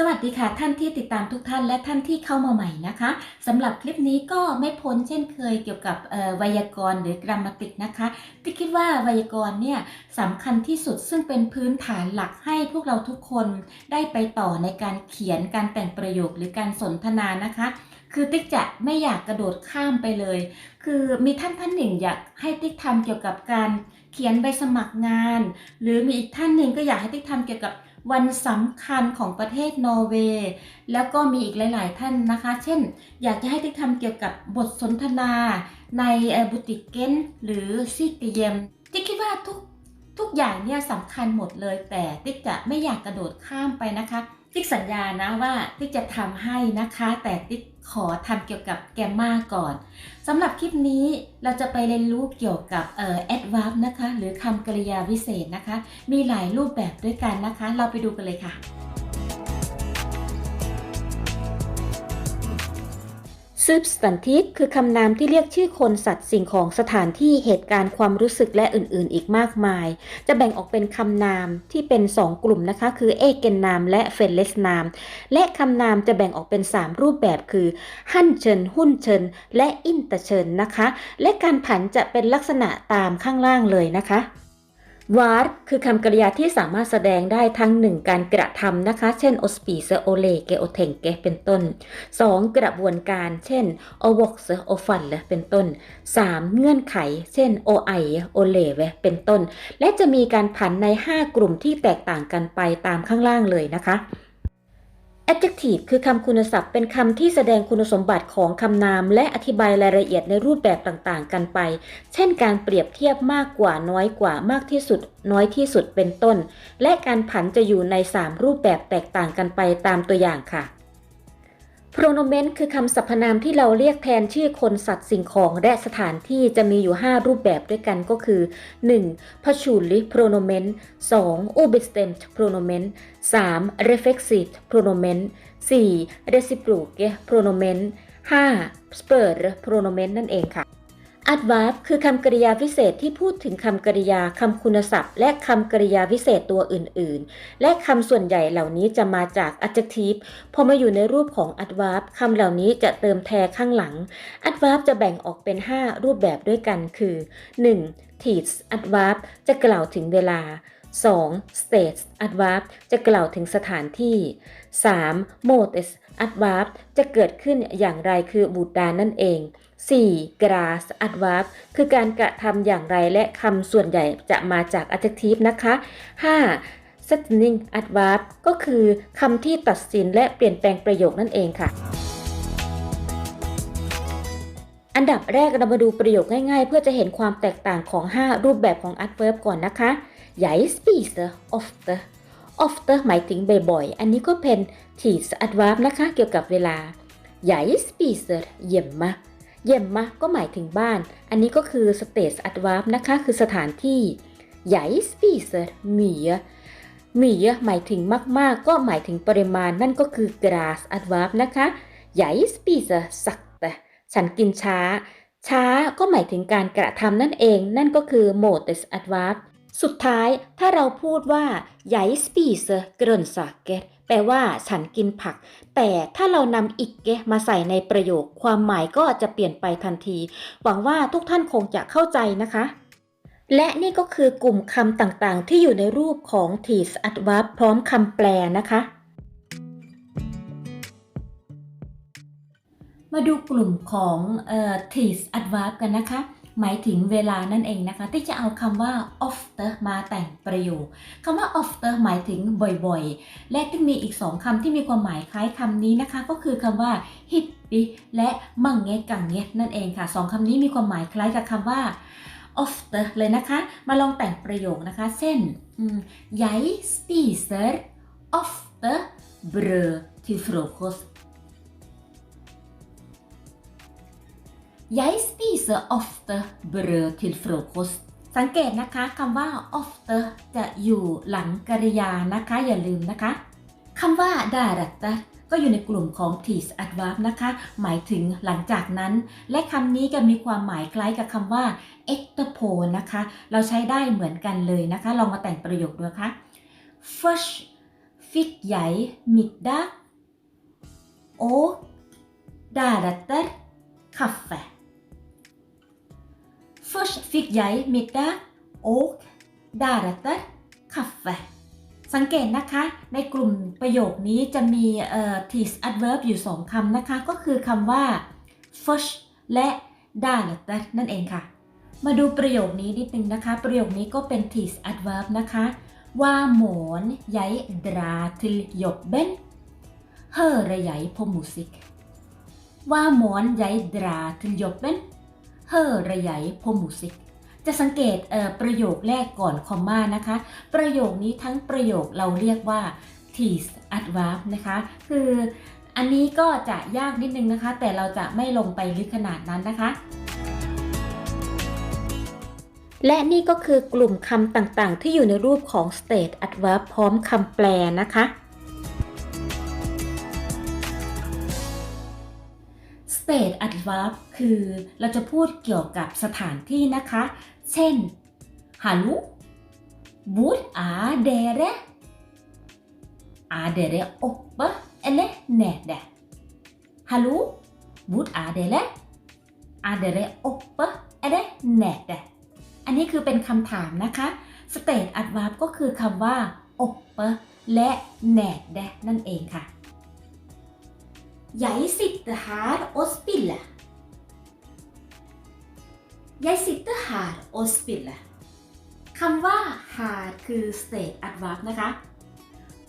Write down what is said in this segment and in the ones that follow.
สวัสดีค่ะท่านที่ติดตามทุกท่านและท่านที่เข้ามาใหม่นะคะสำหรับคลิปนี้ก็ไม่พ้นเช่นเคยเกี่ยวกับไวยากรณ์หรือกรามาติกนะคะ ที่คิดว่าไวยากรณ์เนี่ยสำคัญที่สุดซึ่งเป็นพื้นฐานหลักให้พวกเราทุกคนได้ไปต่อในการเขียนการแต่งประโยคหรือการสนทนานะคะ คือติ๊กจะไม่อยากกระโดดข้ามไปเลย คือมีท่านท่านหนึ่งอยากให้ติ๊กทำเกี่ยวกับการเขียนใบสมัครงาน หรือมีอีกท่านหนึ่งก็อยากให้ติ๊กทำเกี่ยวกับ วันสำคัญของประเทศนอร์เวย์แล้วก็มีอีกหลาย ๆ ท่านนะคะ เช่น อยากจะให้ติ๊กทำเกี่ยวกับบทสนทนาในบุติกเกนหรือซิกเยมติ๊กคิดว่าทุกทุกอย่างเนี่ยสำคัญหมดเลยแต่ติ๊กจะไม่อยากกระโดดข้ามไปนะคะ ติ๊กสัญญานะว่าติ๊กจะทำให้นะคะ แต่ติ๊กขอทำเกี่ยวกับแกมมาก่อนสำหรับคลิปนี้เราจะไปเรียนรู้เกี่ยวกับเอ่อแอดวัซนะคะ หรือคำกริยาวิเศษนะคะ มีหลายรูปแบบด้วยกันนะคะ เราไปดูกันเลยค่ะ substantive คือคำนามที่เรียกชื่อคนสัตว์สิ่งของสถานที่เหตุการณ์ความรู้สึกและอื่นๆ อีกมากมาย จะแบ่งออกเป็นคำนามที่เป็น 2 กลุ่มนะคะ คือเอเกนนามและเฟลเลสนาม และคำนามจะแบ่งออกเป็น 3 รูปแบบคือหั่นเชิญ หุ่นเชิญ และอินเตเชิญนะคะ และการผันจะเป็นลักษณะตามข้างล่างเลยนะคะ วาร์ดคือคำกริยาที่สามารถแสดงได้ทั้ง 1 การกระทำนะคะ เช่น o s p i s o l e g e o t e n g e เป็นต้น 2. กระบวนการ เช่น o v o x o f a n เป็นต้น 3. เงื่อนไข เช่น o i o l e เป็นต้น และจะมีการผันใน 5 กลุ่มที่แตกต่างกันไปตามข้างล่างเลยนะคะ adjective คือคำคุณศัพท์ เป็นคำที่แสดงคุณสมบัติของคำนาม และอธิบายรายละเอียดในรูปแบบต่างๆ กันไป เช่น การเปรียบเทียบมากกว่าน้อยกว่ามากที่สุด น้อยที่สุดเป็นต้น และการผันจะอยู่ใน 3 รูปแบบแตกต่างกันไปตามตัวอย่างค่ะ pronomen คือคำสรรพนามที่เราเรียกแทนชื่อคนสัตว์สิ่งของและสถานที่จะมีอยู่ 5 รูปแบบด้วยกันก็คือ 1. p a s u l i pronomen 2. u b i s t e m t pronomen 3. Reflexive pronomen 4. Reciprocal pronomen 5. Spur pronomen นั่นเองค่ะ adverb คือคำกริยาวิเศษที่พูดถึงคำกริยาคำคุณศัพท์ และคำกริยาวิเศษตัวอื่น ๆ และคำส่วนใหญ่เหล่านี้จะมาจาก adjective พอมาอยู่ในรูปของ adverb คำเหล่านี้จะเติมแทข้างหลัง adverb จะแบ่งออกเป็น 5 รูปแบบด้วยกันคือ 1. tense adverb จะกล่าวถึงเวลา 2. state adverb จะกล่าวถึงสถานที่ 3. Modus adverb จะเกิดขึ้นอย่างไรคือบูดานั่นเอง 4. grass adverb คือการกระทำอย่างไรและคำส่วนใหญ่จะมาจาก adjective นะคะ 5. setting adverb ก็คือคำที่ตัดสินและเปลี่ยนแปลงประโยคนั่นเองค่ะอันดับแรกเรามาดูประโยคง่ายๆ เพื่อจะเห็นความแตกต่างของ 5 รูปแบบของ adverb ก่อนนะคะ Jag spiser ofta ofta หมายถึงบ่อยๆ อันนี้ก็เป็น tids adverb นะคะเกี่ยวกับเวลา Jag spiser hemma เยี่ยมมะก็หมายถึงบ้าน อันนี้ก็คือ stage adverb นะคะ คือสถานที่ Jag spiser mye มีหมายถึงมาก ๆ ก็หมายถึงปริมาณนั่นก็คือ grass adverb นะคะ Jag spiser sakta ฉันกินช้า ช้าก็หมายถึงการกระทำนั่นเอง นั่นก็คือ modus adverb สุดท้ายถ้าเราพูดว่า Jag spiser grönsaker แปลว่าฉันกินผัก แต่ถ้าเรานำอีกเกมาใส่ในประโยค ความหมายก็จะเปลี่ยนไปทันที หวังว่าทุกท่านคงจะเข้าใจนะคะ และนี่ก็คือกลุ่มคำต่างๆ ที่อยู่ในรูปของ t e s adverb พร้อมคำแปลนะคะ มาดูกลุ่มของเอ่อ t e s adverb กันนะคะ หมายถึงเวลานั่นเองนะคะ ที่จะเอาคำว่า often มาแต่งประโยคคำว่า often หมายถึงบ่อยๆ และที่มีอีกสองคำที่มีความหมายคล้ายคำนี้นะคะ ก็คือคำว่า hippie และมังเงกังเงนั่นเองค่ะสองคำนี้มีความหมายคล้ายกับคำว่า often เลยนะคะ มาลองแต่งประโยคนะคะ เช่นอืม Jag spiser ofta bröd till frukost Jag spiser ofta bröd til frukost สังเกตนะคะคำว่า ofta จะอยู่หลังกริยานะคะ อย่าลืมนะคะคำว่า därefter ก็อยู่ในกลุ่มของ tis adverb นะคะ หมายถึงหลังจากนั้น และคำนี้ก็มีความหมายคล้ายกับคำว่า etterpå นะคะ เราใช้ได้เหมือนกันเลยนะคะ ลองมาแต่งประโยคดูนะคะ first fick jeg middag og deretter kaffe. Først fikk jeg middag og deretter kaffe. สังเกตนะคะในกลุ่มประโยคนี้จะมีเอ่อ tis adverb อยู่สองคำนะคะ ก็คือคำว่า first และ deretter นั่นเองค่ะ มาดูประโยคนี้นิดนึงนะคะ ประโยคนี้ก็เป็น tis adverb นะคะว่าหมอน jeg drar til jobben hører jeg på musikk ว่าหมอน jeg drar til jobben hører jeg på musikk จะสังเกตเประโยคแรกก่อนคอมมานะคะ ประโยคนี้ทั้งประโยคเราเรียกว่า tis adverb นะคะ คืออันนี้ก็จะยากนิดนึงนะคะ แต่เราจะไม่ลงไปลึกขนาดนั้นนะคะ และนี่ก็คือกลุ่มคำต่างๆ ที่อยู่ในรูปของ state adverb พร้อมคำแปลนะคะ state adverb คือเราจะพูดเกี่ยวกับสถานที่นะคะ เช่น Hallo Hvor er dere Er dere oppe eller nede Hallo Hvor er dere Er dere oppe eller nede อันนี้คือเป็นคำถามนะคะ state adverb ก็คือคำว่า oppe และ nede นั่นเองค่ะ Jeg sitter her og spiller. Jeg sitter her og spiller. คำว่า her คือ state adverb นะคะ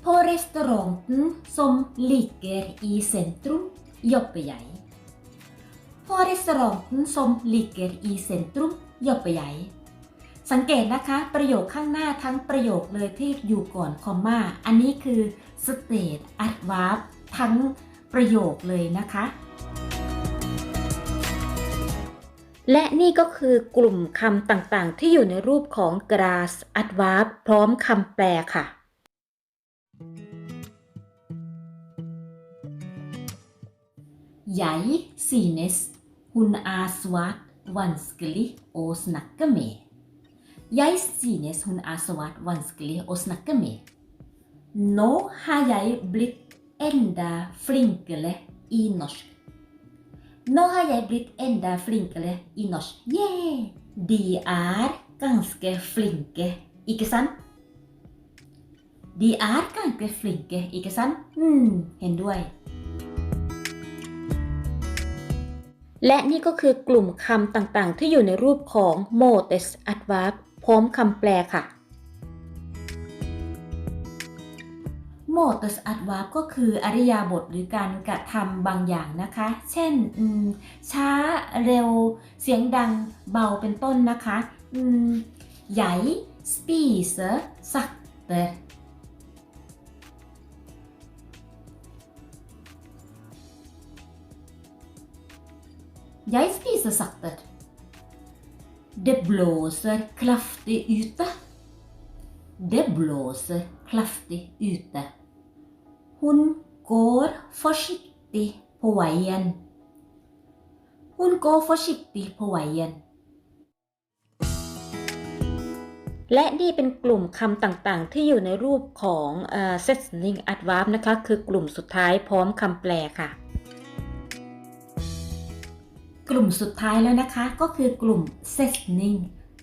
På restauranten som ligger i sentrum jobber jeg. På restauranten som ligger i sentrum jobber jeg. สังเกตนะคะ ประโยคข้างหน้าทั้งประโยคเลยที่อยู่ก่อนคอมมา อันนี้คือ state adverb ทั้ง ประโยคเลยนะคะ และนี่ก็คือกลุ่มคำต่างๆ ที่อยู่ในรูปของ grass adverb พร้อมคำแปลค่ะยัยซีเนสหุนอาสวัตวันสกลิโอสนักกเมยัยซีเนสหุนอาสวัตวันสกลิโอสนักกเมโนฮายายบลิก enda flinkere i norsk. Nå har jeg blitt enda flinkere i norsk. Yeah! De er ganske flinke, ikke sant? De er ganske flinke, ikke sant? อืม เห็นด้วย และนี่ก็คือกลุ่มคำต่างๆ ที่อยู่ในรูปของ modus adverb พร้อมคำแปลค่ะ มตสอัตวาก็คืออริยาบทหรือการกระทำบางอย่างนะคะ เช่นช้าเร็ว เสียงดังเบาเป็นต้นนะคะใหญ่สปีเซสักเตย้ายสปีเซสักเต Det blåser kraftig ute. Det blåser kraftig ute. Hun går forsiktig på veien. Hun går forsiktig på veien. และนี่เป็นกลุ่มคำต่างๆ ที่อยู่ในรูปของเอ่อ setting adverb นะคะ คือกลุ่มสุดท้ายพร้อมคำแปลค่ะ กลุ่มสุดท้ายแล้วนะคะ ก็คือกลุ่ม setting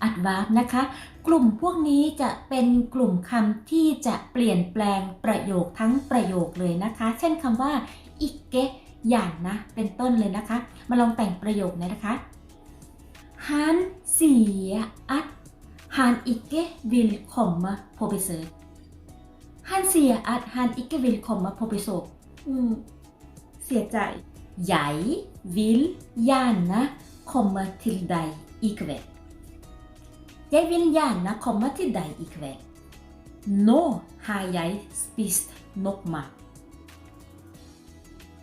adverb นะคะ กลุ่มพวกนี้จะเป็นกลุ่มคำที่จะเปลี่ยนแปลงประโยคทั้งประโยคเลยนะคะ เช่นคำว่า ikke อย่างนะ เป็นต้นเลยนะคะ มาลองแต่งประโยคหนอยนะคะ Han sier at han ikke vil komme på besøk Han sier at han ikke vil komme på besøk อืมเสียใจ Jeg vil gjerne komme til deg i kveld. Jeg vil gjerne komme til deg i kveld. Nå har jeg spist nok mat.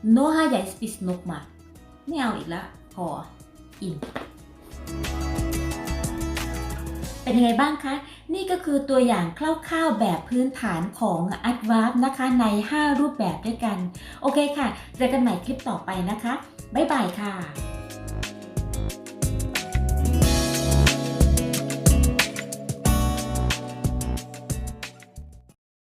Nå har jeg spist nok mat. ไม่เอาอีกละพออิ่มเป็นยังไงบ้างคะ นี่ก็คือตัวอย่างคร่าวๆแบบพื้นฐานของ Adverb นะคะใน 5 รูปแบบด้วยกัน โอเคค่ะ เจอกันใหม่คลิปต่อไปนะคะ บ๊ายบายค่ะ